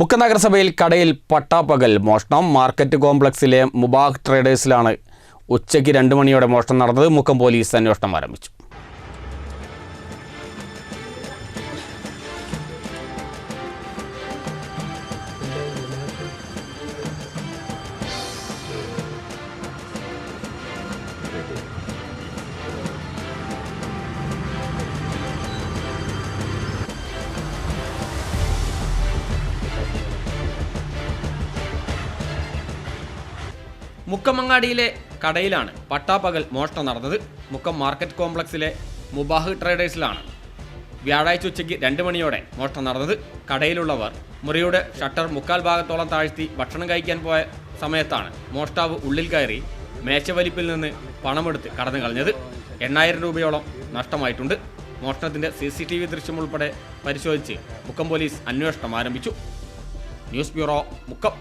മുക്ക നഗരസഭയിൽ കടയിൽ പട്ടാപ്പകൽ മോഷണം. മാർക്കറ്റ് കോംപ്ലക്സിലെ മുബാഹ് ട്രേഡേഴ്സിലാണ് ഉച്ചയ്ക്ക് രണ്ട് മണിയോടെ മോഷണം നടന്നത്. മുക്കം പോലീസ് അന്വേഷണം ആരംഭിച്ചു. മുക്കമങ്ങാടിയിലെ കടയിലാണ് പട്ടാപ്പകൽ മോഷണം നടന്നത്. മുക്കം മാർക്കറ്റ് കോംപ്ലക്സിലെ മുബാഹ് ട്രേഡേഴ്സിലാണ് വ്യാഴാഴ്ച ഉച്ചയ്ക്ക് രണ്ട് മണിയോടെ മോഷണം നടന്നത്. കടയിലുള്ളവർ മുറിയുടെ ഷട്ടർ മുക്കാൽ ഭാഗത്തോളം താഴ്ത്തി ഭക്ഷണം കഴിക്കാൻ പോയ സമയത്താണ് മോഷ്ടാവ് ഉള്ളിൽ കയറി മേശവലിപ്പിൽ നിന്ന് പണമെടുത്ത് കടന്നു കളഞ്ഞത്. എണ്ണായിരം രൂപയോളം നഷ്ടമായിട്ടുണ്ട്. മോഷണത്തിന്റെ സി സി ടി വി ദൃശ്യം ഉൾപ്പെടെ പരിശോധിച്ച് മുക്കം പോലീസ് അന്വേഷണം ആരംഭിച്ചു. News bureau Mukkam.